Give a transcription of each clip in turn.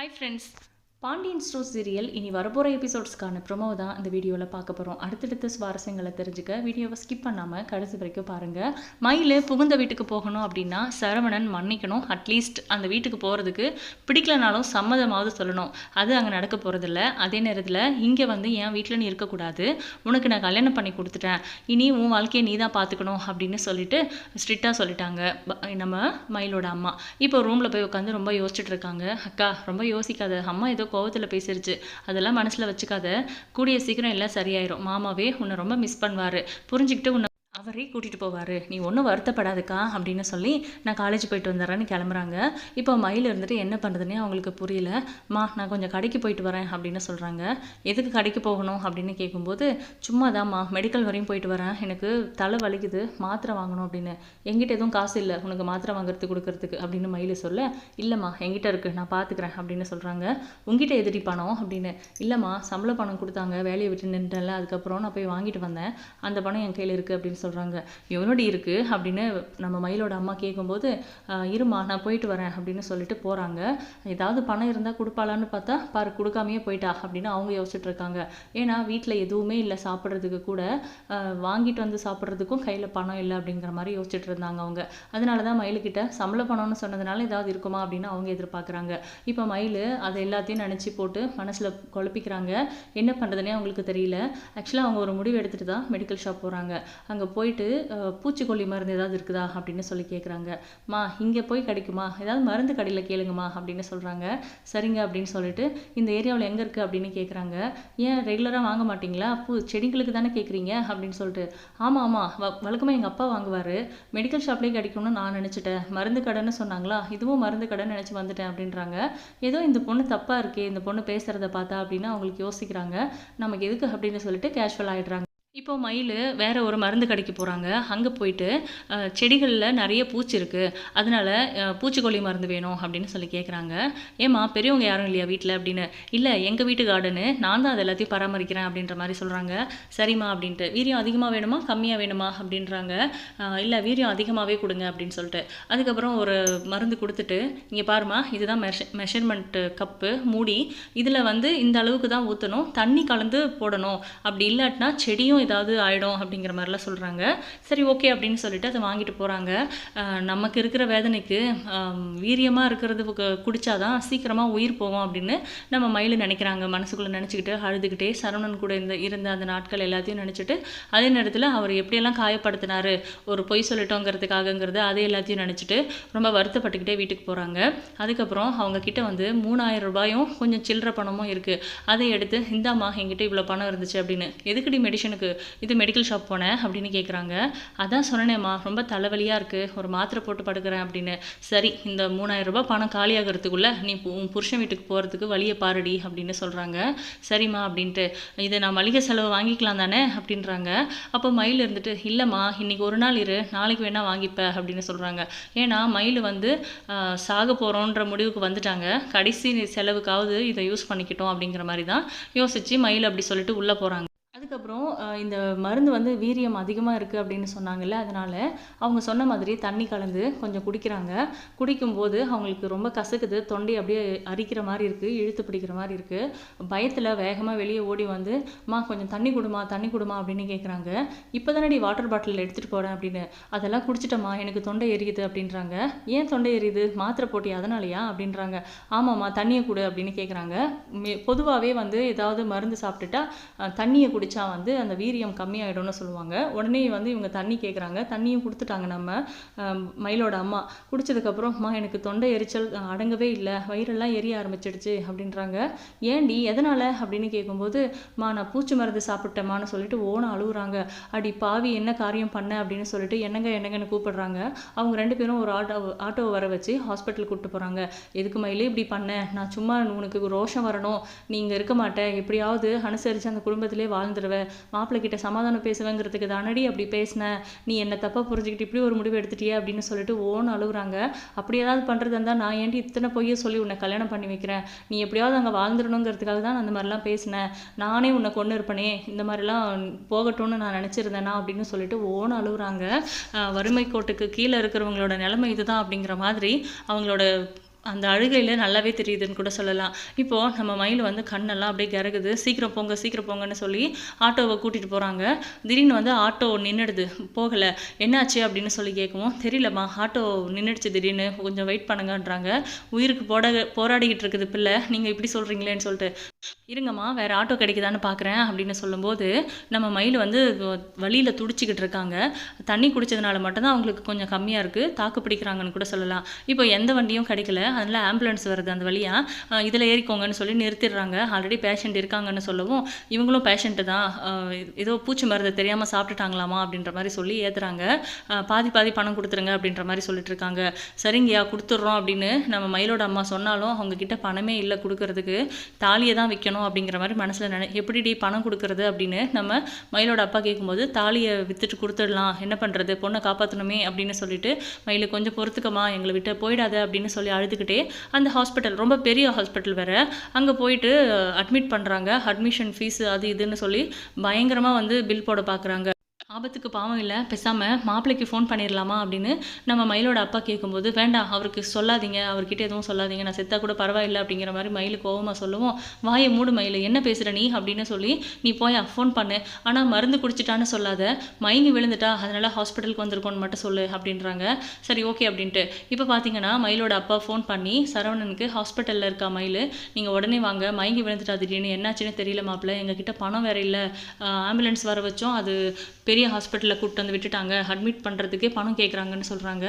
Hi friends, Pandian store serial. இனி வரப்போகிற எபிசோட்ஸ்க்கான promo தான் இந்த வீடியோவில் பார்க்க போகிறோம் அடுத்தடுத்த சுவாரஸ்யங்களை தெரிஞ்சுக்க வீடியோவை ஸ்கிப் பண்ணாமல் கடைசி வரைக்கும் பாருங்கள் மயில் புகுந்த வீட்டுக்கு போகணும் அப்படின்னா சரவணன் மன்னிக்கணும். அட்லீஸ்ட் அந்த வீட்டுக்கு போகிறதுக்கு பிடிக்கலனாலும் சம்மதமாவது சொல்லணும். அது அங்கே நடக்க போகிறதில்ல அதே நேரத்தில் இங்கே வந்து என் வீட்டில் நீ இருக்கக்கூடாது. உனக்கு நான் கல்யாணம் பண்ணி கொடுத்துட்டேன். இனி உன் வாழ்க்கையை நீ தான் பார்த்துக்கணும் அப்படின்னு சொல்லிட்டு ஸ்ட்ரிக்டாக சொல்லிட்டாங்க ப- நம்ம மயிலோட அம்மா. இப்போ ரூமில் போய் உட்காந்து ரொம்ப யோசிச்சுட்டு இருக்காங்க. அக்கா ரொம்ப யோசிக்காத. அம்மா ஏதோ கோவத்தில் பேசிருச்சு. அதெல்லாம் மனசில் வச்சுக்காத. கூடிய சீக்கிரம் எல்லாம் சரியாயிரும். மாமாவே உன்னை ரொம்ப மிஸ் பண்ணுவார். புரிஞ்சுக்கிட்டு உன்னை அவரே கூட்டிகிட்டு போவார். நீ ஒன்றும் வருத்தப்படாதுக்கா அப்படின்னு சொல்லி நான் காலேஜ் போயிட்டு வந்துடுறேன்னு கிளம்புறாங்க. இப்போ மயில் இருந்துட்டு என்ன பண்ணுறதுனே அவங்களுக்கு புரியல. மா நான் கொஞ்சம் கடைக்கு போயிட்டு வரேன் அப்படின்னு சொல்கிறாங்க எதுக்கு கடைக்கு போகணும்? அப்படின்னு கேட்கும்போது சும்மா தான்மா மெடிக்கல் வரையும் போயிட்டு வரேன். எனக்கு தலை வலிக்குது மாத்திரை வாங்கணும் அப்படின்னு. எங்கிட்ட எதுவும் காசு இல்லை உனக்கு மாத்திரை வாங்குறதுக்கு கொடுக்கறதுக்கு அப்படின்னு மயில் சொல்ல. இல்லைம்மா எங்கிட்ட இருக்குது நான் பார்த்துக்கிறேன் அப்படின்னு சொல்கிறாங்க உங்ககிட்ட எதிரி பணம்? அப்படின்னு. இல்லைம்மா சம்பள பணம் கொடுத்தாங்க வேலையை விட்டு நின்றல அதுக்கப்புறம் நான் போய் வாங்கிட்டு வந்தேன். அந்த பணம் என் கையில் இருக்குது அப்படின்னு சொல்கிறாங்க எவனோடி இருக்குது அப்படின்னு நம்ம மயிலோட அம்மா கேட்கும்போது இருமா நான் போயிட்டு வரேன் அப்படின்னு சொல்லிட்டு போகிறாங்க ஏதாவது பணம் இருந்தால் கொடுப்பாளான்னு பார்த்தா பாரு கொடுக்காமையே போயிட்டா அப்படின்னு அவங்க யோசிச்சுட்டு இருக்காங்க. ஏன்னா வீட்டில் எதுவுமே இல்லை சாப்பிட்றதுக்கு கூட. வாங்கிட்டு வந்து சாப்பிட்றதுக்கும் கையில் பணம் இல்லை அப்படிங்கிற மாதிரி யோசிச்சுட்டு இருந்தாங்க அவங்க. அதனால தான் மயிலுக்கிட்ட சம்பள பணம்னு சொன்னதுனால ஏதாவது இருக்குமா? அப்படின்னு அவங்க எதிர்பார்க்குறாங்க. இப்போ மயில் அதை எல்லாத்தையும் நினச்சி போட்டு மனசில் குழப்பிக்கிறாங்க. என்ன பண்ணுறதுனே அவங்களுக்கு தெரியல. ஆக்சுவலாக அவங்க ஒரு முடிவு எடுத்துகிட்டு தான் மெடிக்கல் ஷாப் போகிறாங்க அங்கே போயிட்டு பூச்சிக்கொல்லி மருந்து ஏதாவது இருக்குதா அப்படின்னு சொல்லி கேட்குறாங்க மா இங்கே போய் கிடைக்குமா? ஏதாவது மருந்து கடையில் கேளுங்கம்மா அப்படின்னு சொல்கிறாங்க சரிங்க அப்படின்னு சொல்லிட்டு இந்த ஏரியாவில் எங்கே இருக்குது அப்படின்னு கேட்குறாங்க ஏன் ரெகுலராக வாங்க மாட்டிங்களா? பூ செடிங்களுக்கு தானே கேட்குறீங்க அப்படின்னு சொல்லிட்டு ஆமாம் ஆமாம் வ வழக்கமாக எங்கள் அப்பா வாங்குவார். மெடிக்கல் ஷாப்லேயே கிடைக்கும்னு நான் நினச்சிட்டேன். மருந்து கடைன்னு சொன்னாங்களா? இதுவும் மருந்து கடைன்னு நினச்சி வந்துட்டேன் அப்படின்றாங்க. ஏதோ இந்த பொண்ணு தப்பாக இருக்கே இந்த பொண்ணு பேசுகிறத பார்த்தா அப்படின்னு அவங்களுக்கு யோசிக்கிறாங்க. நமக்கு எதுக்கு? அப்படின்னு சொல்லிட்டு கேஷுவல் ஆகிடுறாங்க இப்போ மயில் வேற ஒரு மருந்து கடைக்கு போகிறாங்க அங்கே போயிட்டு செடிகளில் நிறைய பூச்சி இருக்குது அதனால பூச்சிக்கொல்லி மருந்து வேணும் அப்படின்னு சொல்லி கேட்குறாங்க ஏம்மா பெரியவங்க யாரும் இல்லையா வீட்டில் அப்படின்னு. இல்லை எங்கள் வீட்டு கார்டனு நான் தான் அது எல்லாத்தையும் பராமரிக்கிறேன் அப்படின்ற மாதிரி சொல்கிறாங்க சரிம்மா அப்படின்ட்டு. வீரியம் அதிகமாக வேணுமா? கம்மியாக வேணுமா? அப்படின்றாங்க. இல்லை வீரியம் அதிகமாகவே கொடுங்க அப்படின்னு சொல்லிட்டு. அதுக்கப்புறம் ஒரு மருந்து கொடுத்துட்டு இங்கே பாருமா இதுதான் மெஷ மெஷர்மெண்ட்டு கப்பு மூடி. இதில் வந்து இந்த அளவுக்கு தான் ஊற்றணும் தண்ணி கலந்து போடணும். அப்படி இல்லாட்டினா செடியும் ஏதாவது ஆகிடும் அப்படிங்கிற மாதிரிலாம் சொல்கிறாங்க சரி ஓகே அப்படின்னு சொல்லிட்டு அதை வாங்கிட்டு போகிறாங்க நமக்கு இருக்கிற வேதனைக்கு வீரியமாக இருக்கிறது குடித்தாதான் சீக்கிரமாக உயிர் போவோம் அப்படின்னு நம்ம மயில் நினைக்கிறாங்க. மனசுக்குள்ளே நினச்சிக்கிட்டு அழுதுகிட்டே சரவணன் கூட இருந்த இருந்த அந்த நாட்கள் எல்லாத்தையும் நினச்சிட்டு அதே நேரத்தில் அவர் எப்படியெல்லாம் காயப்படுத்தினாரு ஒரு பொய் சொல்லிட்டோங்கிறதுக்காகங்கிறது அதை எல்லாத்தையும் நினச்சிட்டு ரொம்ப வருத்தப்பட்டுக்கிட்டே வீட்டுக்கு போகிறாங்க அதுக்கப்புறம் அவங்க கிட்ட வந்து மூணாயிரம் ரூபாயும் கொஞ்சம் சில்லற பணமும் இருக்குது அதை எடுத்து இந்தாம்மா என்கிட்ட இவ்வளோ பணம் இருந்துச்சு அப்படின்னு. எதுக்குடி மெடிஷனுக்கு இது மெடிக்கல் ஷாப் போனேன் அப்படின்னு கேட்குறாங்க அதான் சொன்னேம்மா ரொம்ப தலைவலியாக இருக்குது ஒரு மாத்திரை போட்டு படுக்கிறேன் அப்படின்னு. சரி இந்த மூணாயிரம் ரூபாய் பணம் காலியாகிறதுக்குள்ள நீ உன் புருஷன் வீட்டுக்கு போகிறதுக்கு வழியை பாருடி அப்படின்னு சொல்கிறாங்க சரிம்மா அப்படின்ட்டு இதை நான் மளிகை செலவு வாங்கிக்கலாம் தானே அப்படின்றாங்க. அப்போ மயில் இருந்துட்டு இல்லைம்மா இன்னைக்கு ஒரு நாள் இரு நாளைக்கு வேணால் வாங்கிப்ப அப்படின்னு சொல்கிறாங்க ஏன்னா மயில் வந்து சாக போகிறோன்ற முடிவுக்கு வந்துட்டாங்க. கடைசி செலவுக்காவது இதை யூஸ் பண்ணிக்கிட்டோம் அப்படிங்கிற மாதிரி தான் யோசிச்சு மயில் அப்படி சொல்லிட்டு உள்ளே போகிறாங்க அதுக்கப்புறம் இந்த மருந்து வந்து வீரியம் அதிகமாக இருக்குது அப்படின்னு சொன்னாங்கல்ல அதனால் அவங்க சொன்ன மாதிரி தண்ணி கலந்து கொஞ்சம் குடிக்கிறாங்க. குடிக்கும்போது அவங்களுக்கு ரொம்ப கசக்குது தொண்டை அப்படியே அரிக்கிற மாதிரி இருக்குது இழுத்து பிடிக்கிற மாதிரி இருக்குது பயத்தில் வேகமாக வெளியே ஓடி வந்து மா கொஞ்சம் தண்ணி கொடுமா தண்ணி கொடுமா அப்படின்னு கேட்குறாங்க இப்போ தானடி வாட்டர் பாட்டில் எடுத்துகிட்டு போகிறேன் அப்படின்னு. அதெல்லாம் குடிச்சிட்டம்மா எனக்கு தொண்டை எரியுது அப்படின்றாங்க. ஏன் தொண்டை எரியுது? மாத்திரை போட்டி அதனாலையா? அப்படின்றாங்க. ஆமாம்மா தண்ணியை கொடு அப்படின்னு கேட்குறாங்க பொதுவாகவே வந்து ஏதாவது மருந்து சாப்பிட்டுட்டா தண்ணியை குடி குடித்தா வந்து அந்த வீரியம் கம்மியாயிடும்னு சொல்லுவாங்க. உடனே வந்து இவங்க தண்ணி கேட்குறாங்க தண்ணியும் கொடுத்துட்டாங்க நம்ம. மயிலோட அம்மா. குடித்ததுக்கப்புறம் அம்மா எனக்கு தொண்டை எரிச்சல் அடங்கவே இல்லை. வயிறெல்லாம் எரிய ஆரம்பிச்சிடுச்சு அப்படின்றாங்க. ஏன்டி? எதனால்? அப்படின்னு கேட்கும்போது மா நான் பூச்சி மருந்து சாப்பிட்டேம்மான்னு சொல்லிட்டு ஓன அழுகுறாங்க அடி பாவி என்ன காரியம் பண்ண? அப்படின்னு சொல்லிட்டு என்னங்க என்னங்கன்னு கூப்பிடுறாங்க. அவங்க ரெண்டு பேரும் ஒரு ஆட்டோ ஆட்டோவை வர வச்சு ஹாஸ்பிட்டல் கூப்பிட்டு போகிறாங்க எதுக்கு மயிலே இப்படி பண்ண? நான் சும்மா உனக்கு ரோஷம் வரணும். நீ இங்கே இருக்க மாட்டேன் எப்படியாவது அனுசரித்து அந்த குடும்பத்திலே வாழ்ந்துருவேன் மாப்பிள்ளை கிட்ட சமாதானம் பேசுவேங்கிறதுக்கு தானடி அப்படி பேசினேன் நீ என்ன தப்பாக புரிஞ்சுக்கிட்டு இப்படி ஒரு முடிவு எடுத்துட்டியே அப்படின்னு சொல்லிட்டு ஓன்னு அழுகுறாங்க அப்படி ஏதாவது பண்ணுறது இருந்தால் நான் ஏன்டி இத்தனை பொய்யை சொல்லி உன்னை கல்யாணம் பண்ணி வைக்கிறேன்? நீ எப்படியாவது அங்கே வாழ்ந்துடணுங்கிறதுக்காக தான் நான் அந்த மாதிரிலாம் பேசினேன் நானே உன்னை கொண்டு இருப்பனே இந்த மாதிரிலாம் போகட்டும்னு நான் நினச்சிருந்தேனா அப்படின்னு சொல்லிட்டு ஓன்னு அழுகுறாங்க வறுமை கோட்டுக்கு கீழே இருக்கிறவங்களோட நிலைமை இதுதான் அப்படிங்கிற மாதிரி அவங்களோட அந்த அழுகையில் நல்லாவே தெரியுதுன்னு கூட சொல்லலாம். இப்போது நம்ம மயில் வந்து கண்ணெல்லாம் அப்படியே கிறகுது சீக்கிரம் போங்க சீக்கிரம் போங்கன்னு சொல்லி ஆட்டோவை கூட்டிகிட்டு போகிறாங்க திடீர்னு வந்து ஆட்டோ நின்றுடுது போகலை. என்னாச்சு அப்படின்னு சொல்லி கேட்கவும் தெரியலம்மா ஆட்டோ நின்றுடுச்சு திடீர்னு. கொஞ்சம் வெயிட் பண்ணுங்கன்றாங்க. உயிருக்கு போட போராடிக்கிட்டு இருக்குது பிள்ளை. நீங்கள் இப்படி சொல்கிறீங்களேன்னு சொல்லிட்டு. இருங்கம்மா வேறு ஆட்டோ கிடைக்குதான்னு பார்க்குறேன் அப்படின்னு சொல்லும்போது நம்ம மயில் வந்து வழியில் துடிச்சிக்கிட்டு இருக்காங்க. தண்ணி குடித்ததுனால மட்டும்தான் அவங்களுக்கு கொஞ்சம் கம்மியாக இருக்குது தாக்கு பிடிக்கிறாங்கன்னு கூட சொல்லலாம். இப்போ எந்த வண்டியும் கிடைக்கல. அதனால் ஆம்புலன்ஸ் வருது அந்த வழியாக இதில் ஏறிக்கோங்கன்னு சொல்லி நிறுத்திடுறாங்க. ஆல்ரெடி பேஷண்ட் இருக்காங்கன்னு சொல்லவும் இவங்களும் பேஷண்ட்டு தான். ஏதோ பூச்சி மருந்து தெரியாமல் சாப்பிட்டுட்டாங்களாமா அப்படின்ற மாதிரி சொல்லி ஏற்றுறாங்க பாதி பாதி பணம் கொடுத்துருங்க அப்படின்ற மாதிரி சொல்லிட்டு இருக்காங்க. சரிங்கய்யா கொடுத்துட்றோம் அப்படின்னு நம்ம மயிலோட அம்மா சொன்னாலும் அவங்க கிட்ட பணமே இல்லை கொடுக்கறதுக்கு. தாலியை தான் விற்கணும் அப்படிங்கிற மாதிரி மனசில் நினை எப்படிடி பணம் கொடுக்கறது? அப்படின்னு நம்ம மயிலோட அப்பா கேட்கும்போது தாலியை விற்றுட்டு கொடுத்துடலாம். என்ன பண்ணுறது பொண்ணை காப்பாற்றணுமே அப்படின்னு சொல்லிட்டு மயிலை கொஞ்சம் பொறுத்துக்கமா எங்களை விட்டு போயிடாத அப்படின்னு சொல்லி அழுதுகிட்டே அந்த ஹாஸ்பிட்டல் ரொம்ப பெரிய ஹாஸ்பிட்டல் வேறு. அங்கே போயிட்டு அட்மிட் பண்ணுறாங்க அட்மிஷன் ஃபீஸ் அது இதுன்னு சொல்லி பயங்கரமாக வந்து பில் போட பார்க்குறாங்க ஆபத்துக்கு பாவம் இல்லை பேசாமல் மாப்பிள்ளைக்கு ஃபோன் பண்ணிடலாமா அப்படின்னு நம்ம மயிலோட அப்பா கேட்கும்போது வேண்டாம் அவருக்கு சொல்லாதீங்க அவர்கிட்ட எதுவும் சொல்லாதீங்க நான் செத்தா கூட பரவாயில்லை அப்படிங்கிற மாதிரி மயில் கோவமாக சொல்லுவோம். வாயை மூடு மயில் என்ன பேசுகிற நீ? அப்படின்னு சொல்லி நீ போயா ஃபோன் பண்ணு. ஆனால் மருந்து குடிச்சிட்டான்னு சொல்லாத. மயங்கி விழுந்துட்டா அதனால் ஹாஸ்பிட்டலுக்கு வந்திருக்கோன்னு மட்டும் சொல்லு அப்படின்றாங்க. சரி ஓகே அப்படின்ட்டு. இப்போ பார்த்தீங்கன்னா மயிலோட அப்பா ஃபோன் பண்ணி சரவணனுக்கு ஹாஸ்பிட்டலில் இருக்கா மயில்? நீங்கள் உடனே வாங்க. மயங்கி விழுந்துட்டா திடீர்னு என்னாச்சுன்னு தெரியல மாப்பிள்ள எங்ககிட்ட பணம் வேற இல்லை. ஆம்புலன்ஸ் வர வச்சோம். அது பெரிய ஹாஸ்பிட்டலில் கூப்பிட்டு வந்து விட்டுட்டாங்க. அட்மிட் பண்ணுறதுக்கே பணம் கேட்குறாங்கன்னு சொல்கிறாங்க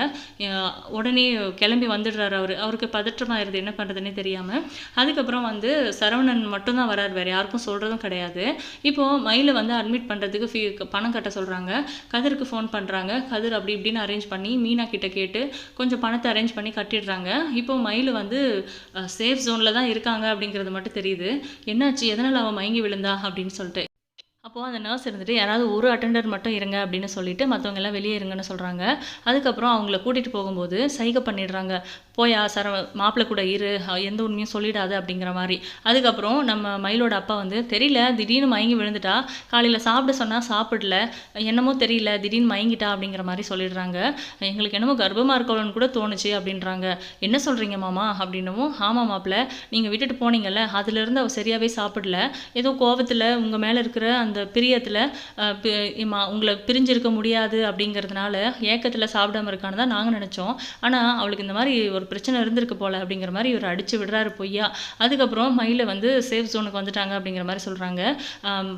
உடனே கிளம்பி வந்துடுறாரு அவர். அவருக்கு பதற்றமாயிருது. என்ன பண்ணுறதுன்னே தெரியாமல் அதுக்கப்புறம் வந்து சரவணன் மட்டும்தான் வரார். வேறு யாருக்கும் சொல்கிறதும் கிடையாது. இப்போது மயிலை வந்து அட்மிட் பண்ணுறதுக்கு ஃபீ பணம் கட்ட சொல்கிறாங்க கதிருக்கு ஃபோன் பண்ணுறாங்க கதிர் அப்படி இப்படின்னு அரேஞ்ச் பண்ணி மீனா கிட்ட கேட்டு கொஞ்சம் பணத்தை அரேஞ்ச் பண்ணி கட்டிடுறாங்க. இப்போ மயில் வந்து சேஃப் ஜோனில் தான் இருக்காங்க அப்படிங்கிறது மட்டும் தெரியுது. என்னாச்சு? எதனால் அவன் மயங்கி விழுந்தா? அப்படின்னு சொல்லிட்டு. அப்போது அந்த நர்ஸ் இருந்துட்டு யாராவது ஒரு அட்டெண்டர் மட்டும் இருங்க அப்படின்னு சொல்லிட்டு மற்றவங்க எல்லாம் வெளியே இருங்கன்னு சொல்கிறாங்க அதுக்கப்புறம் அவங்கள கூட்டிகிட்டு போகும்போது சைகை பண்ணிடுறாங்க. போயா சர மாப்பிள்ளை கூட இரு. எந்த உண்மையும் சொல்லிடாத அப்படிங்கிற மாதிரி. அதுக்கப்புறம் நம்ம மயிலோட அப்பா வந்து தெரியல திடீர்னு மயங்கி விழுந்துட்டா? காலையில் சாப்பிட சொன்னால் சாப்பிடல. என்னமோ தெரியல திடீர்னு மயங்கிட்டா அப்படிங்கிற மாதிரி சொல்லிடுறாங்க. எங்களுக்கு என்னமோ கர்ப்பமாக இருக்கணும்னு கூட தோணுச்சு அப்படின்றாங்க. என்ன சொல்கிறீங்க மாமா? அப்படின்னவும் ஆமாம் மாப்பிள்ளை நீங்கள் விட்டுட்டு போனீங்கல்ல அதுலேருந்து அவள் சரியாகவே சாப்பிடல. ஏதோ கோபத்தில் உங்கள் மேலே இருக்கிற அந்த அந்த பிரியத்தில் உங்களை பிரிஞ்சிருக்க முடியாது அப்படிங்கிறதுனால ஏக்கத்தில் சாப்பிடாம இருக்கான்னு தான் நாங்கள் நினச்சோம். ஆனால் அவளுக்கு இந்த மாதிரி ஒரு பிரச்சனை இருந்திருக்கு போல அப்படிங்கிற மாதிரி இவர் அடித்து விடுறாரு பொய்யா. அதுக்கப்புறம் மயிலை வந்து சேஃப் ஜோனுக்கு வந்துட்டாங்க அப்படிங்கிற மாதிரி சொல்கிறாங்க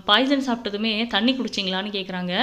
பாய்சன் சாப்பிட்டதுமே தண்ணி குடிச்சிங்களான்னு கேட்குறாங்க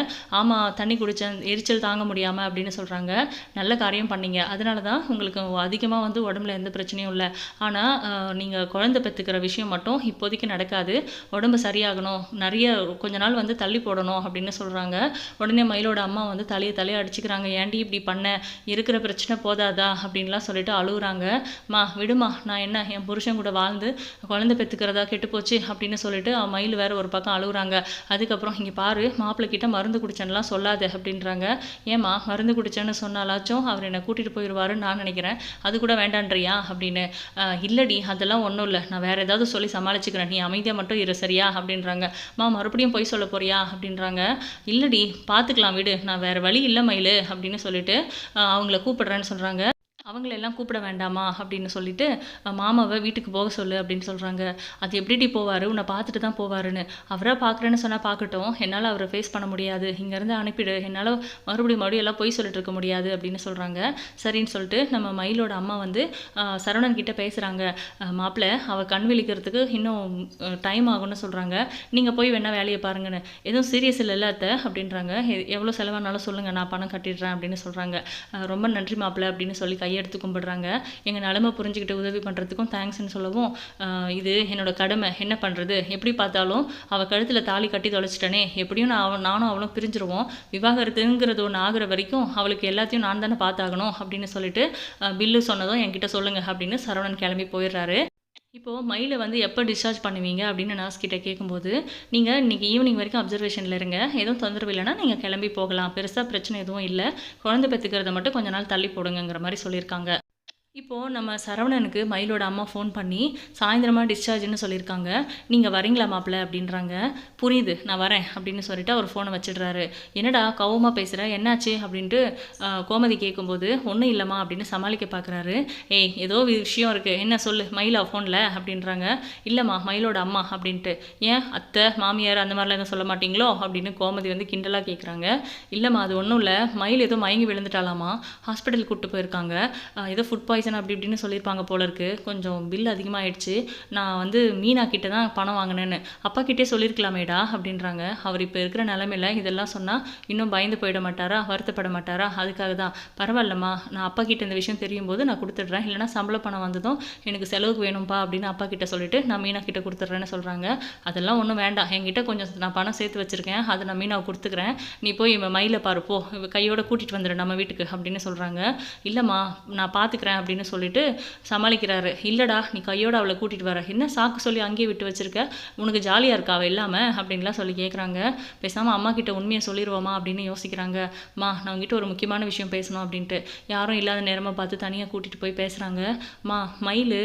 ஆமாம் தண்ணி குடித்தேன் எரிச்சல் தாங்க முடியாமல் அப்படின்னு சொல்கிறாங்க நல்ல காரியம் பண்ணீங்க. அதனால தான் உங்களுக்கு அதிகமாக வந்து உடம்புல எந்த பிரச்சனையும் இல்லை. ஆனால் நீங்கள் குழந்தை பெற்றுக்கிற விஷயம் மட்டும் இப்போதைக்கு நடக்காது. உடம்பு சரியாகணும். நிறைய கொஞ்ச நாள் வந்து தள்ளி போடணும் அப்படின்னு சொல்கிறாங்க உடனே மயிலோட அம்மா வந்து தலையை தலையை அடிச்சுக்கிறாங்க. ஏன்டி இப்படி பண்ண? இருக்கிற பிரச்சனை போதாதா? அப்படின்லாம் சொல்லிட்டு அழுகுறாங்க. மா விடுமா நான் என்ன? என் புருஷன் கூட வாழ்ந்து குழந்தை பெற்றுக்கிறதா கெட்டுப்போச்சு? அப்படின்னு சொல்லிட்டு மயில் வேற ஒரு பக்கம் அழுகுறாங்க. அதுக்கப்புறம் இங்கே பாரு மாப்பிள்ளை கிட்ட மருந்து குடிச்சேன்லாம் சொல்லாது அப்படின்றாங்க. ஏம்மா மருந்து குடிச்சேன்னு சொன்னாலாச்சும் அவர் என்னை கூட்டிகிட்டு போயிடுவாருன்னு நான் நினைக்கிறேன். அது கூட வேண்டான்றியா? அப்படின்னு. இல்லடி அதெல்லாம் ஒன்றும் இல்லை. நான் வேறு ஏதாவது சொல்லி சமாளிச்சுக்கிறேன். நீ அமைதியாக மட்டும் இரு சரியா? அப்படின்றாங்க. மா மறுபடியும் போய் சொல்ல போறியா அப்படின்றாங்க. இல்லடி பார்த்துக்கலாம் விடு நான் வேற வழி இல்லை மயிலு அப்படின்னு சொல்லிட்டு அவங்கள கூப்பிடுறேன்னு சொல்கிறாங்க அவங்களெல்லாம் கூப்பிட வேண்டாமா அப்படின்னு சொல்லிட்டு மாமாவை வீட்டுக்கு போக சொல்லு அப்படின்னு சொல்கிறாங்க அது எப்படிடி போவார்? உன்னை பார்த்துட்டு தான் போவாருன்னு. அவராக பார்க்குறேன்னு சொன்னால் பார்க்கட்டும். என்னால் அவரை ஃபேஸ் பண்ண முடியாது. இங்கேருந்து அனுப்பிடு. என்னால் மறுபடியும் மறுபடியும் எல்லாம் போய் சொல்லிட்டு இருக்க முடியாது அப்படின்னு சொல்கிறாங்க சரின்னு சொல்லிட்டு நம்ம மயிலோட அம்மா வந்து சரவணன் கிட்டே பேசுகிறாங்க மாப்பிள்ளை அவள் கண் விழிக்கிறதுக்கு இன்னும் டைம் ஆகும்னு சொல்கிறாங்க நீங்கள் போய் வேணால் வேலையை பாருங்கன்னு. எதுவும் சீரியஸ் இல்லை அத்தை அப்படின்றாங்க. எவ்வளோ செலவானாலும் சொல்லுங்கள் நான் பணம் கட்டிடுறேன் அப்படின்னு சொல்கிறாங்க ரொம்ப நன்றி மாப்பிள்ளை அப்படின்னு சொல்லி கையெடுத்து கும்பிடுறாங்க. எங்கள் நிலமை புரிஞ்சுக்கிட்டு உதவி பண்ணுறதுக்கும் தேங்க்ஸ்னு சொல்லவும் இது என்னோட கடமை. என்ன பண்ணுறது எப்படி பார்த்தாலும் அவள் கழுத்தில் தாலி கட்டி தொலைச்சிட்டனே. எப்படியும் நான் அவன் நானும் அவளும் பிரிஞ்சிருவோம். விவாகரத்துங்கிறது ஒன்று ஆகிற வரைக்கும் அவளுக்கு எல்லாத்தையும் நான் தானே பார்த்தாகணும் அப்படின்னு சொல்லிட்டு பில்லு சொன்னதும் என்கிட்ட சொல்லுங்கள் அப்படின்னு சரவணன் கிளம்பி போயிடுறாரு. இப்போது மயிலை வந்து எப்போ டிஸ்சார்ஜ் பண்ணுவீங்க அப்படின்னு நர்ஸ் கிட்டே கேட்கும்போது நீங்கள் இன்றைக்கி ஈவினிங் வரைக்கும் அப்சர்வேஷனில் இருங்க. எதுவும் தொந்தரவு இல்லைன்னா நீங்கள் கிளம்பி போகலாம். பெருசாக பிரச்சனை எதுவும் இல்லை. குழந்தை பெற்றுக்கிறத மட்டும் கொஞ்ச நாள் தள்ளி போடுங்கிற மாதிரி சொல்லியிருக்காங்க. இப்போது நம்ம சரவணனுக்கு மயிலோட அம்மா ஃபோன் பண்ணி சாயந்தரமாக டிஸ்சார்ஜ்னு சொல்லியிருக்காங்க நீங்கள் வரீங்களா மாப்பிள்ள? அப்படின்றாங்க. புரியுது நான் வரேன் அப்படின்னு சொல்லிட்டு அவர் ஃபோனை வச்சிடுறாரு. என்னடா கவுமா பேசுகிற என்னாச்சு? அப்படின்ட்டு கோமதி கேட்கும்போது ஒன்றும் இல்லைம்மா அப்படின்னு சமாளிக்க பார்க்குறாரு ஏய் ஏதோ விஷயம் இருக்குது என்ன சொல்லு? மயிலா ஃபோனில் அப்படின்றாங்க. இல்லைம்மா மயிலோட அம்மா அப்படின்ட்டு. ஏன்? அத்தை மாமியார் அந்த மாதிரிலாம் எதுவும் சொல்ல மாட்டீங்களோ? அப்படின்னு கோமதி வந்து கிண்டலாக கேட்குறாங்க இல்லைம்மா அது ஒன்றும் இல்லை. மயில் ஏதோ மயங்கி விழுந்துட்டாலாமா ஹாஸ்பிட்டல் கூப்பிட்டு போயிருக்காங்க. ஏதோ ஃபுட் பாய்சன் அப்படி இப்படின்னு சொல்லியிருப்பாங்க போல இருக்கு. கொஞ்சம் பில் அதிகமாகிடுச்சு நான் வந்து மீனா கிட்ட தான் பணம் வாங்கினேன்னு. அப்பா கிட்டே சொல்லியிருக்கலாமேடா அப்படின்றாங்க. அவர் இப்போ இருக்கிற நிலமையில இதெல்லாம் சொன்னால் இன்னும் பயந்து போயிட மாட்டாரா? வருத்தப்பட மாட்டாரா? அதுக்காக தான். பரவாயில்லம்மா. நான் அப்பா கிட்ட இந்த விஷயம் தெரியும் போது நான் கொடுத்துட்றேன். இல்லைனா சம்பள பணம் வந்ததும் எனக்கு செலவுக்கு வேணும்ப்பா அப்படின்னு அப்பா கிட்ட சொல்லிட்டு நான் மீனா கிட்ட கொடுத்துட்றேன்னு சொல்கிறாங்க அதெல்லாம் ஒன்றும் வேண்டாம். என்கிட்ட கொஞ்சம் நான் பணம் சேர்த்து வச்சிருக்கேன். அதை நான் மீனாவை கொடுத்துக்கிறேன். நீ போய் மயில மயிலை பாரு போ. கையோட கூட்டிகிட்டு வந்துடு நம்ம வீட்டுக்கு அப்படின்னு சொல்கிறாங்க இல்லைம்மா நான் பார்த்துக்கிறேன் அப்படின்னு சொல்லிட்டு சமாளிக்கிறாரு. இல்லைடா நீ கையோட அவளை கூட்டிகிட்டு வர. என்ன சாக்கு சொல்லி அங்கேயே விட்டு வச்சிருக்க? உனக்கு ஜாலியாக இருக்கா அவள் இல்லாமல் அப்படின்லாம் சொல்லி கேட்குறாங்க பேசாமல் அம்மா கிட்ட உண்மையை சொல்லிடுவோமா அப்படின்னு யோசிக்கிறாங்க. மா நான் உங்ககிட்ட ஒரு முக்கியமான விஷயம் பேசணும் அப்படின்ட்டு. யாரும் இல்லாத நேரமாக பார்த்து தனியாக கூட்டிகிட்டு போய் பேசுகிறாங்க மா மயில்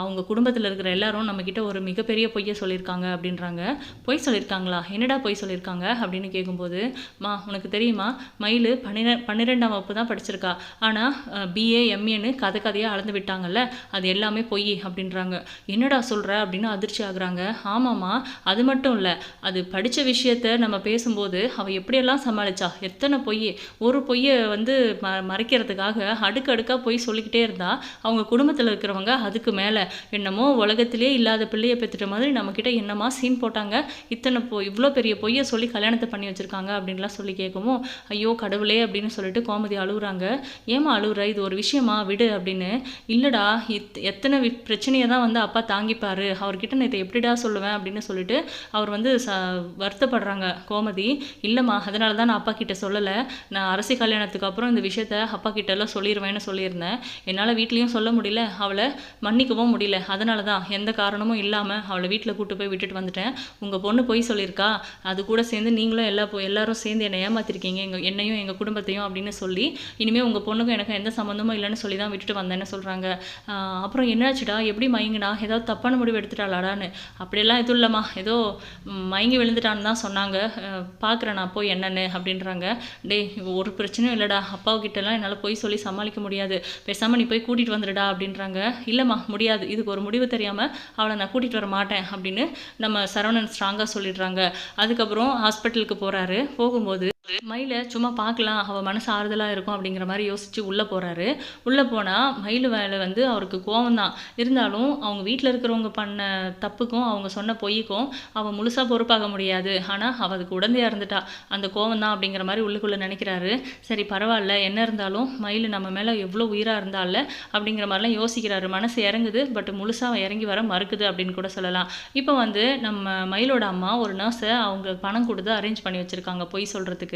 அவங்க குடும்பத்தில் இருக்கிற எல்லாரும் நம்மக்கிட்ட ஒரு மிகப்பெரிய பொய்யை சொல்லியிருக்காங்க அப்படின்றாங்க. பொய் சொல்லியிருக்காங்களா? என்னடா பொய் சொல்லியிருக்காங்க? அப்படின்னு கேட்கும்போது மா உனக்கு தெரியுமா? மயில் பன்னிரெ பன்னிரெண்டாம் வகுப்பு தான் படிச்சிருக்கா. ஆனால் பிஏ எம்ஏன்னு கதை கதையாக அளந்து விட்டாங்கல்ல அது எல்லாமே பொய் அப்படின்றாங்க. என்னடா சொல்கிற அப்படின்னு அதிர்ச்சி ஆகுறாங்க. ஆமாம்மா அது மட்டும் இல்லை அது படித்த விஷயத்த நம்ம பேசும்போது அவள் எப்படியெல்லாம் சமாளிச்சா? எத்தனை பொய் ஒரு பொய்யை வந்து ம மறைக்கிறதுக்காக அடுக்கடுக்காக பொய் சொல்லிக்கிட்டே இருந்தா அவங்க குடும்பத்தில் இருக்கிறவங்க அதுக்கு மேலே. என்னமோ உலகத்திலே இல்லாத பிள்ளையை பெற்றுட்ட மாதிரி நம்மக்கிட்ட என்னமா சீன் போட்டாங்க? இத்தனை பொ இவ்வளோ பெரிய பொய்யை சொல்லி கல்யாணத்தை பண்ணி வச்சுருக்காங்க அப்படின்லாம் சொல்லி கேட்கவும் ஐயோ கடவுளே அப்படின்னு சொல்லிட்டு கோமதி அழுகுறாங்க. ஏமா அழுகுற? இது ஒரு விஷயமா? விடு அப்படின்னு இல்லைடா இத் எத்தனை வி- பிரச்சனையை தான் வந்து அப்பா தாங்கிப்பார். அவர்கிட்ட நான் இதை எப்படிடா சொல்லுவேன்? அப்படின்னு சொல்லிட்டு அவர் வந்து ச வருத்தப்படுறாங்க கோமதி. இல்லைம்மா அதனால தான் நான் அப்பா கிட்ட சொல்லலை. நான் அரசு கல்யாணத்துக்கு அப்புறம் இந்த விஷயத்த அப்பா கிட்ட சொல்லிடுவேன்னு சொல்லியிருந்தேன். என்னால் வீட்லேயும் சொல்ல முடியல. அவளை மன்னிக்கவும் முடியல. அதனால தான் எந்த காரணமும் இல்லாமல் அவளை வீட்டில் கூட்டு போய் விட்டுட்டு வந்துட்டேன். உங்கள் பொண்ணு பொய் சொல்லியிருக்கா. அது கூட சேர்ந்து நீங்களும் எல்லா எல்லாரும் சேர்ந்து என்னை ஏமாத்திருக்கீங்க. எங்கள் என்னையும் எங்கள் குடும்பத்தையும் அப்படின்னு சொல்லி இனிமேல் உங்கள் பொண்ணுக்கும் எனக்கு எந்த சம்மந்தமும் இல்லைன்னு சொல்லி தான் விட்டுட்டு வந்தேன்னு சொல்கிறாங்க அப்புறம் என்னாச்சுடா? எப்படி மயங்கினா? ஏதாவது தப்பான முடிவு எடுத்துட்டாளாடான்னு. அப்படியெல்லாம் எதுவும் இல்லைம்மா. ஏதோ மயங்கி விழுந்துட்டான்னு தான் சொன்னாங்க. பார்க்குறேன் நான் போய் என்னென்னு அப்படின்றாங்க. டேய் ஒரு பிரச்சனையும் இல்லைடா. அப்பாவுக்கிட்டலாம் என்னால் போய் சொல்லி சமாளிக்க முடியாது. பேசாமல் நீ போய் கூட்டிகிட்டு வந்துடுடா அப்படின்றாங்க. இல்லைம்மா முடியாது. இதுக்கு ஒரு முடிவு தெரியாமல் அவளை நான் கூட்டிகிட்டு வர மாட்டேன் அப்படின்னு நம்ம சரவணன் ஸ்ட்ராங்காக சொல்லிடுறாங்க. அதுக்கப்புறம் ஹாஸ்பிட்டலுக்கு போகிறாரு போகும்போது மயிலை சும்மா பார்க்கலாம் அவள் மனசு ஆறுதலாக இருக்கும் அப்படிங்கிற மாதிரி யோசித்து உள்ளே போகிறாரு உள்ளே போனால் மயில் வேலை வந்து அவருக்கு கோவம் தான் இருந்தாலும் அவங்க வீட்டில் இருக்கிறவங்க பண்ண தப்புக்கும் அவங்க சொன்ன பொய்க்கும் அவள் முழுசாக பொறுப்பாக முடியாது. ஆனால் அவள் அதுக்கு உடந்தையாக இருந்துட்டா. அந்த கோவம் தான் அப்படிங்கிற மாதிரி உள்ளுக்குள்ளே நினைக்கிறாரு. சரி பரவாயில்ல. என்ன இருந்தாலும் மயில் நம்ம மேலே எவ்வளோ உயிராக இருந்தால அப்படிங்கிற மாதிரிலாம் யோசிக்கிறாரு. மனசு இறங்குது பட் முழுசாக இறங்கி வர மறுக்குது அப்படின்னு கூட சொல்லலாம். இப்போ வந்து நம்ம மயிலோட அம்மா ஒரு நர்ஸை அவங்க பணம் கொடுத்து அரேஞ்ச் பண்ணி வச்சுருக்காங்க பொய் சொல்கிறதுக்கு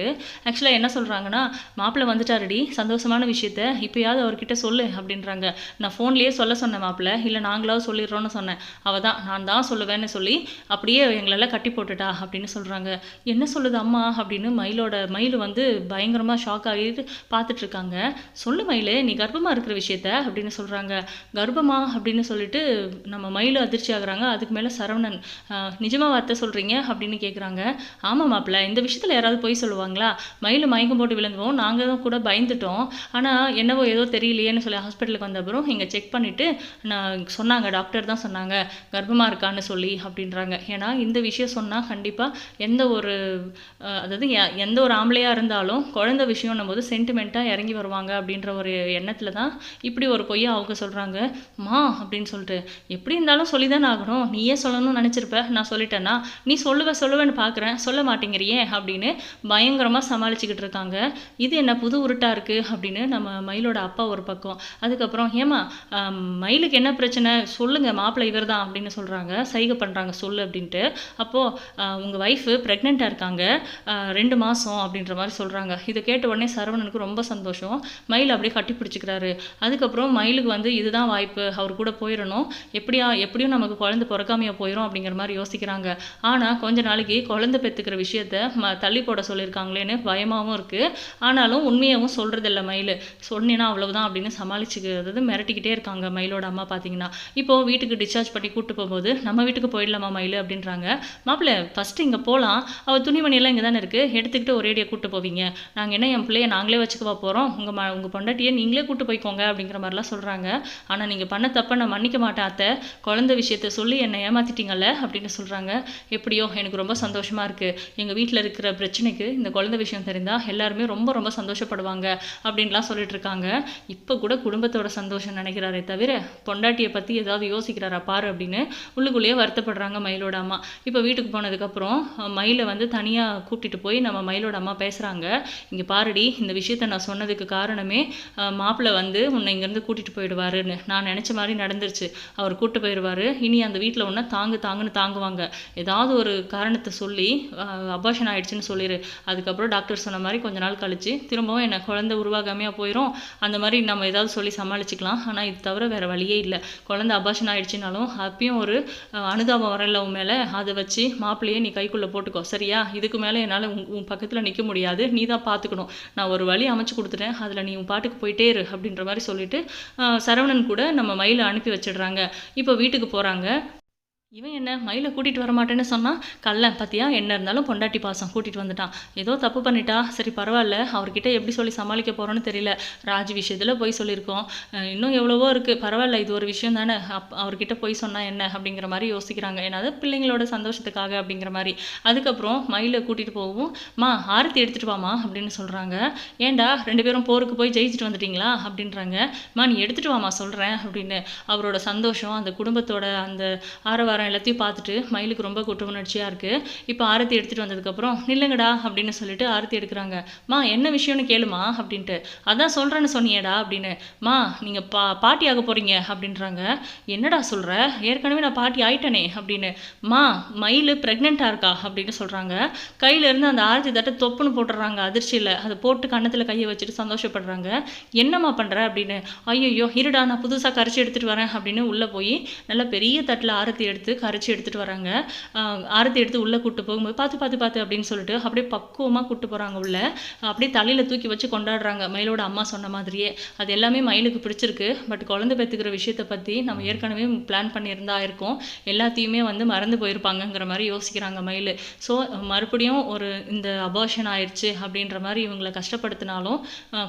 ஆக்சுவலாக என்ன சொல்கிறாங்கன்னா மாப்பிள்ளை வந்துட்டாருடி சந்தோஷமான விஷயத்த இப்போயாவது அவர்கிட்ட சொல்லு அப்படின்றாங்க. நான் ஃபோன்லேயே சொல்ல சொன்னேன் மாப்பிள்ளை. இல்லை நாங்களாவது சொல்லிடுறோன்னு சொன்னேன். அவள் தான் நான் தான் சொல்லுவேன்னு சொல்லி அப்படியே எங்களெல்லாம் கட்டி போட்டுட்டா அப்படின்னு சொல்கிறாங்க என்ன சொல்லுது அம்மா? அப்படின்னு மயிலோட மயில் வந்து பயங்கரமாக ஷாக் ஆகிட்டு பார்த்துட்ருக்காங்க சொல்லு மயிலே நீ கர்ப்பமாக இருக்கிற விஷயத்த அப்படின்னு சொல்கிறாங்க கர்ப்பமா? அப்படின்னு சொல்லிட்டு நம்ம மயில் அதிர்ச்சி ஆகுறாங்க. அதுக்கு மேலே சரவணன் நிஜமாக நிஜமா வார்த்தை சொல்கிறீங்க அப்படின்னு கேட்குறாங்க ஆமாம் மாப்பிள்ள இந்த விஷயத்தில் யாராவது பொய் சொல்லுவாங்களா? மயில் மயக்கம் போட்டு விழுந்துவோம் நாங்கள் தான் கூட பயந்துட்டோம். ஆனால் என்னவோ ஏதோ தெரியலையேன்னு சொல்லி ஹாஸ்பிட்டலுக்கு வந்த அப்புறம் இங்கே செக் பண்ணிவிட்டு நான் சொன்னாங்க டாக்டர் தான் சொன்னாங்க கர்ப்பமாக இருக்கான்னு சொல்லி அப்படின்றாங்க. ஏன்னா இந்த விஷயம் சொன்னால் கண்டிப்பாக எந்த ஒரு அதாவது எ- எந்த ஒரு ஆம்பளையாக இருந்தாலும் குழந்த விஷயம்னும் போது சென்டிமெண்ட்டாக இறங்கி வருவாங்க அப்படின்ற ஒரு எண்ணத்தில் தான் இப்படி ஒரு பொய்யை அவங்க சொல்கிறாங்க மா அப்படின்னு சொல்லிட்டு. எப்படி இருந்தாலும் சொல்லி தானே ஆகணும். நீயே சொல்லணும்னு நினச்சிருப்ப. நான் சொல்லிட்டேன்னா நீ சொல்லுவ சொல்லுவேன்னு பார்க்குறேன் சொல்ல மாட்டேங்கிறியே அப்படின்னு பயங்கரமாக சமாளிச்சுக்கிட்டு இருக்காங்க. இது என்ன புது உருட்டாக இருக்குது அப்படின்னு நம்ம மயிலோட அப்பா ஒரு பக்கம். அதுக்கப்புறம் ஏமா மயிலுக்கு என்ன பிரச்சனை? சொல்லுங்கள் மாப்பிள்ளை இவர் தான் அப்படின்னு சொல்கிறாங்க சைகை பண்ணுறாங்க சொல்லு அப்படின்ட்டு. அப்போது உங்கள் ஒய்ஃபு ப்ரெக்னெண்ட்டாக இருக்காங்க. ரெண்டு மாதம் அப்படின்ற மாதிரி சொல்கிறாங்க இதை கேட்ட உடனே சரவணனுக்கு ரொம்ப சந்தோஷம். மயில் அப்படியே கட்டி பிடிச்சிக்கிறாரு. அதுக்கப்புறம் மயிலுக்கு வந்து இதுதான் வாய்ப்பு. அவர் கூட போயிடணும். எப்படியா எப்படியும் நமக்கு குழந்தை பிறக்காமையாக போயிடும் அப்படிங்கிற மாதிரி யோசிக்கிறாங்க. ஆனால் கொஞ்ச நாளைக்கு குழந்தை பெற்றுக்கிற விஷயத்த ம தள்ளி போட சொல்லியிருக்காங்க. இருக்காங்களேன்னு பயமாகவும் இருக்குது ஆனாலும் உண்மையாகவும் சொல்கிறதில்ல மயில். சொன்னேன்னா அவ்வளவுதான் அப்படின்னு சமாளிச்சுக்கிறது மிரட்டிக்கிட்டே இருக்காங்க மயிலோட அம்மா பார்த்தீங்கன்னா இப்போது வீட்டுக்கு டிஸ்சார்ஜ் பண்ணி கூப்பிட்டு போகும்போது நம்ம வீட்டுக்கு போயிடலாமா மயில் அப்படின்றாங்க. மாப்பிள்ளை ஃபஸ்ட்டு இங்கே போகலாம் அவள் துணிமணியெல்லாம் இங்கே தானே இருக்குது எடுத்துக்கிட்டு ஒரேடியாக கூப்பிட்டு போவீங்க. நாங்கள் என்ன என் பிள்ளைய நாங்களே வச்சுக்கவா போகிறோம் உங்கள் ம உங்கள் பொண்டாட்டியை நீங்களே கூப்பிட்டு போய்க்கோங்க அப்படிங்கிற மாதிரிலாம் சொல்கிறாங்க ஆனால் நீங்கள் பண்ண தப்பை நான் மன்னிக்க மாட்டேன் அத்தை. குழந்தை விஷயத்த சொல்லி என்னை ஏமாத்திட்டீங்கல்ல அப்படின்னு சொல்கிறாங்க எப்படியோ எனக்கு ரொம்ப சந்தோஷமாக இருக்குது எங்கள் வீட்டில் இருக்கிற பிரச்சனைக்கு இந்த குழந்தை விஷயம் தெரிந்தால் எல்லாருமே ரொம்ப ரொம்ப சந்தோஷப்படுவாங்க அப்படின்லாம் சொல்லிட்டு இருக்காங்க இப்போ கூட குடும்பத்தோட சந்தோஷம் நினைக்கிறாரே தவிர பொண்டாட்டியை பற்றி ஏதாவது யோசிக்கிறாரா பாரு அப்படின்னு உள்ளுக்குள்ளேயே வருத்தப்படுறாங்க மயிலோட அம்மா. இப்போ வீட்டுக்கு போனதுக்கப்புறம் மயிலை வந்து தனியாக கூட்டிகிட்டு போய் நம்ம மயிலோட அம்மா பேசுகிறாங்க இங்கே பாருடி இந்த விஷயத்த நான் சொன்னதுக்கு காரணமே மாப்பிள்ளை வந்து உன்னை இங்கேருந்து கூட்டிகிட்டு போயிடுவாருன்னு. நான் நினச்ச மாதிரி நடந்துருச்சு. அவர் கூட்டு போயிடுவார் இனி அந்த வீட்டில் ஒன்று தாங்கு தாங்குன்னு தாங்குவாங்க. ஏதாவது ஒரு காரணத்தை சொல்லி அபாஷன் ஆயிடுச்சுன்னு சொல்லிடு அது அதுக்கப்புறம் டாக்டர் சொன்ன மாதிரி கொஞ்ச நாள் கழிச்சு திரும்பவும் என்னை குழந்தை உருவாகாமையாக போயிடும் அந்த மாதிரி நம்ம ஏதாவது சொல்லி சமாளிச்சுக்கலாம். ஆனால் இது தவிர வேறு வழியே இல்லை. குழந்தை அபாஷன் ஆயிடுச்சுனாலும் அப்பயும் ஒரு அனுதாபம் வரல உன் மேலே அதை வச்சு மாப்பிள்ளையே நீ கைக்குள்ளே போட்டுக்கோ. சரியா? இதுக்கு மேலே என்னால் உன் உன் பக்கத்தில் நிற்க முடியாது. நீ தான் பார்த்துக்கணும் நான் ஒரு வழி அமைச்சு கொடுத்துட்டேன். அதில் நீ உன் பாட்டுக்கு போயிட்டே இரு அப்படின்ற மாதிரி சொல்லிட்டு சரவணன் கூட நம்ம மயிலை அனுப்பி வச்சிடுறாங்க. இப்போ வீட்டுக்கு போகிறாங்க இவன் என்ன மயிலை கூட்டிகிட்டு வர மாட்டேன்னு சொன்னால் கல்ல பார்த்தியா என்ன இருந்தாலும் பொண்டாட்டி பாசம் கூட்டிகிட்டு வந்துட்டான். ஏதோ தப்பு பண்ணிட்டா சரி பரவாயில்ல. அவர்கிட்ட எப்படி சொல்லி சமாளிக்க போகிறோன்னு தெரியல. ராஜ் விஷயத்தில் போய் சொல்லியிருக்கோம். இன்னும் எவ்வளவோ இருக்குது பரவாயில்ல இது ஒரு விஷயம் தானே. அப் அவர்கிட்ட போய் சொன்னால் என்ன அப்படிங்கிற மாதிரி யோசிக்கிறாங்க. ஏன்னா அது பிள்ளைங்களோட சந்தோஷத்துக்காக அப்படிங்கிற மாதிரி. அதுக்கப்புறம் மயிலை கூட்டிகிட்டு போகவும் மா ஆரத்தி எடுத்துகிட்டு வாமா அப்படின்னு சொல்கிறாங்க ஏன்டா ரெண்டு பேரும் போருக்கு போய் ஜெயிச்சுட்டு வந்துட்டீங்களா? அப்படின்றாங்க. மா நீ எடுத்துகிட்டு வாமா சொல்கிறேன் அப்படின்னு. அவரோட சந்தோஷம் அந்த குடும்பத்தோட அந்த ஆரவாரம் எல்லாத்தையும் பார்த்துட்டு மயிலுக்கு ரொம்ப குற்ற உணர்ச்சியாக இருக்குது இப்போ ஆரத்தி எடுத்துகிட்டு வந்ததுக்கப்புறம் நில்லுங்கடா அப்படின்னு சொல்லிட்டு ஆரத்தி எடுக்கிறாங்க. மா என்ன விஷயம்னு கேளுமா அப்படின்ட்டு. அதான் சொல்கிறேன்னு சொன்னியேடா அப்படின்னு. மா நீங்கள் பா பாட்டி ஆக போகிறீங்க அப்படின்றாங்க. என்னடா சொல்கிற ஏற்கனவே நான் பாட்டி ஆயிட்டனே அப்படின்னு. மா மயில் ப்ரெக்னெண்ட்டாக இருக்கா அப்படின்னு சொல்கிறாங்க கையிலேருந்து அந்த ஆரத்தி தட்டை தொப்புன்னு போட்டுடுறாங்க அதிர்ச்சியில் அதை போட்டு கன்னத்தில் கையை வச்சுட்டு சந்தோஷப்படுறாங்க. என்னம்மா பண்ணுற அப்படின்னு. ஐயோ இருடா நான் புதுசாக கரைச்சி எடுத்துகிட்டு வரேன் அப்படின்னு உள்ளே போய் நல்ல பெரிய தட்டில் ஆரத்தி எடுத்து கரைச்சி எடுத்துகிட்டு வராங்க. ஆரத்தி எடுத்து உள்ளே கூட்டு போகும்போது பார்த்து பார்த்து பார்த்து அப்படின்னு சொல்லிட்டு அப்படியே பக்குவமாக கூப்பிட்டு போகிறாங்க உள்ள. அப்படியே தலையில் தூக்கி வச்சு கொண்டாடுறாங்க. மயிலோட அம்மா சொன்ன மாதிரியே. அது எல்லாமே மயிலுக்கு பிடிச்சிருக்கு. பட் குழந்தை பெற்றுக்கிற விஷயத்தை பற்றி நம்ம ஏற்கனவே பிளான் பண்ணியிருந்தா இருக்கும். எல்லாத்தையுமே வந்து மறந்து போயிருப்பாங்கங்கிற மாதிரி யோசிக்கிறாங்க மயில். ஸோ மறுபடியும் ஒரு இந்த அபார்ஷன் ஆயிடுச்சு அப்படின்ற மாதிரி இவங்களை கஷ்டப்படுத்தினாலும்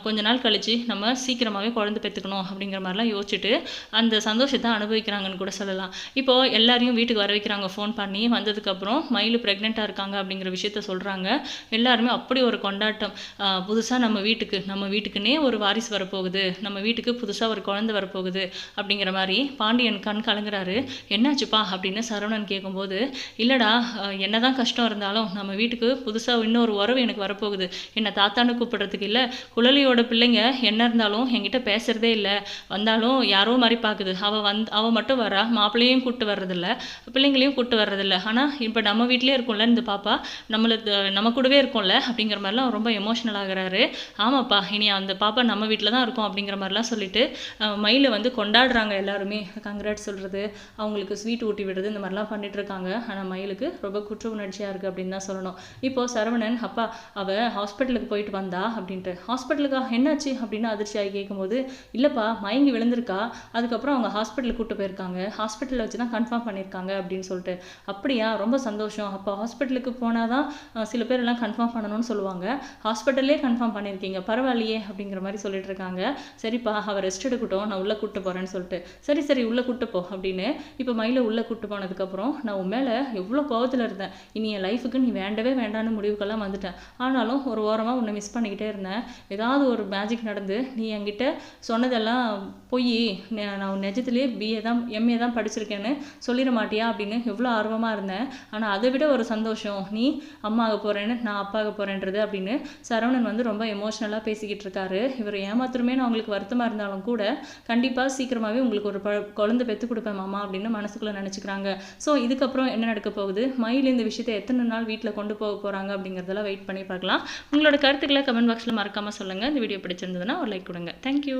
கொஞ்ச நாள் கழித்து நம்ம சீக்கிரமாகவே குழந்தை பெற்றுக்கணும் அப்படிங்கிற மாதிரிலாம் யோசிச்சுட்டு அந்த சந்தோஷத்தை அனுபவிக்கிறாங்கன்னு கூட சொல்லலாம். இப்போ எல்லாரையும் வீட்டுக்கு வர வைக்கிறாங்க ஃபோன் பண்ணி வந்ததுக்கப்புறம் மயில் ப்ரெக்னெண்ட்டாக இருக்காங்க அப்படிங்கிற விஷயத்த சொல்கிறாங்க எல்லாருமே அப்படி ஒரு கொண்டாட்டம். புதுசாக நம்ம வீட்டுக்கு நம்ம வீட்டுக்குன்னே ஒரு வாரிசு வரப்போகுது. நம்ம வீட்டுக்கு புதுசாக ஒரு குழந்தை வரப்போகுது அப்படிங்கிற மாதிரி பாண்டியன் கண் கலங்குறாரு. என்னாச்சுப்பா? அப்படின்னு சரவணன் கேட்கும்போது இல்லைடா என்ன என்னதான் கஷ்டம் இருந்தாலும் நம்ம வீட்டுக்கு புதுசாக இன்னொரு உறவு எனக்கு வரப்போகுது. என்னை தாத்தான்னு கூப்பிடுறதுக்கு இல்லை குழலியோட பிள்ளைங்க என்ன இருந்தாலும் என்கிட்ட பேசுகிறதே இல்லை. வந்தாலும் யாரோ மாதிரி பார்க்குது அவள் வந் அவள் மட்டும் வரா மாப்பிள்ளையும் கூப்பிட்டு வர்றதில்ல. பிள்ளைங்களையும் கூப்பிட்டு வர்றதில்ல. ஆனால் இப்போ நம்ம வீட்டிலே இருக்கும்ல இந்த பாப்பா நம்மளை நம்ம கூடவே இருக்கும்ல அப்படிங்கிற மாதிரிலாம் ரொம்ப எமோஷனல் ஆகுறாரு. ஆமாப்பா இனி அந்த பாப்பா நம்ம வீட்டில் தான் இருக்கும் அப்படிங்கிற மாதிரிலாம் சொல்லிட்டு மயிலை வந்து கொண்டாடுறாங்க எல்லாருமே. கங்க்ராட் சொல்கிறது அவங்களுக்கு ஸ்வீட் ஊட்டி விடுறது இந்த மாதிரிலாம் பண்ணிட்டு இருக்காங்க. ஆனால் மயிலுக்கு ரொம்ப குற்ற உணர்ச்சியாக இருக்குது அப்படின்னு தான் சொல்லணும். இப்போது சரவணன் அப்பா அவள் ஹாஸ்பிட்டலுக்கு போயிட்டு வந்தா? அப்படின்ட்டு. ஹாஸ்பிட்டலுக்கா என்னாச்சு? அப்படின்னு அதிர்ச்சியாகி கேட்கும்போது இல்லைப்பா மயங்கி விழுந்திருக்கா. அதுக்கப்புறம் அவங்க ஹாஸ்பிட்டலுக்கு கூட்டு போயிருக்காங்க. ஹாஸ்பிட்டலில் வச்சு தான் கன்ஃபார்ம் பண்ணியிருக்காங்க அப்படின்னு சொல்லிட்டு. அப்படியா? ரொம்ப சந்தோஷம். அப்போ ஹாஸ்பிட்டலுக்கு போனால் தான் சில பேர் எல்லாம் கன்ஃபார்ம் பண்ணணும்னு சொல்லுவாங்க. ஹாஸ்பிட்டல்லே கன்ஃபார்ம் பண்ணியிருக்கீங்க பரவாயில்லையே அப்படிங்கிற மாதிரி சொல்லிட்டு இருக்காங்க. சரிப்பா அவள் ரெஸ்ட் எடுக்கட்டும். நான் உள்ளே கூட்டு போகிறேன்னு சொல்லிட்டு. சரி சரி உள்ளே கூட்டு போ அப்படின்னு இப்போ மயிலை உள்ளே கூட்டு போனதுக்கப்புறம் நான் உன் மேலே எவ்வளோ கோவத்தில் இருந்தேன். இனி என் லைஃபுக்கு நீ வேண்டவே வேண்டான்னு முடிவுக்கெல்லாம் வந்துட்டேன். ஆனாலும் ஒரு ஓரமாக உன்னை மிஸ் பண்ணிக்கிட்டே இருந்தேன். ஏதாவது ஒரு மேஜிக் நடந்து நீ என்கிட்ட சொன்னதெல்லாம் போய் நான் நெஜத்துலேயே பிஏ தான் எம்ஏ தான் படிச்சிருக்கேன்னு சொல்லிட மாட்டியா அப்படின்னு எவ்வளோ ஆர்வமாக இருந்தேன். ஆனால் அதை விட ஒரு சந்தோஷம். நீ அம்மாவுக்கு போகிறேன்னு நான் அப்பாக போகிறேன்றது அப்படின்னு சரவணன் வந்து ரொம்ப எமோஷ்னலாக பேசிக்கிட்டு இருக்காரு. இவர் ஏமாத்திரமே நான் உங்களுக்கு வருத்தமாக இருந்தாலும் கூட கண்டிப்பாக சீக்கிரமாகவே உங்களுக்கு ஒரு ப குழந்தை பெற்று கொடுப்பேன் மாமா அப்படின்னு மனசுக்குள்ளே நினச்சிக்கிறாங்க. ஸோ இதுக்கப்புறம் என்ன நடக்க போகுது? மயில் இந்த விஷயத்தை எத்தனை நாள் வீட்டில் கொண்டு போக போகிறாங்க அப்படிங்கிறதெல்லாம் வெயிட் பண்ணி பார்க்கலாம். உங்களோட கருத்துக்களை கமெண்ட் பாக்ஸில் மறக்காமல் சொல்லுங்கள் இந்த வீடியோ பிடிச்சிருந்ததுன்னா ஒரு லைக் கொடுங்க. தேங்க்யூ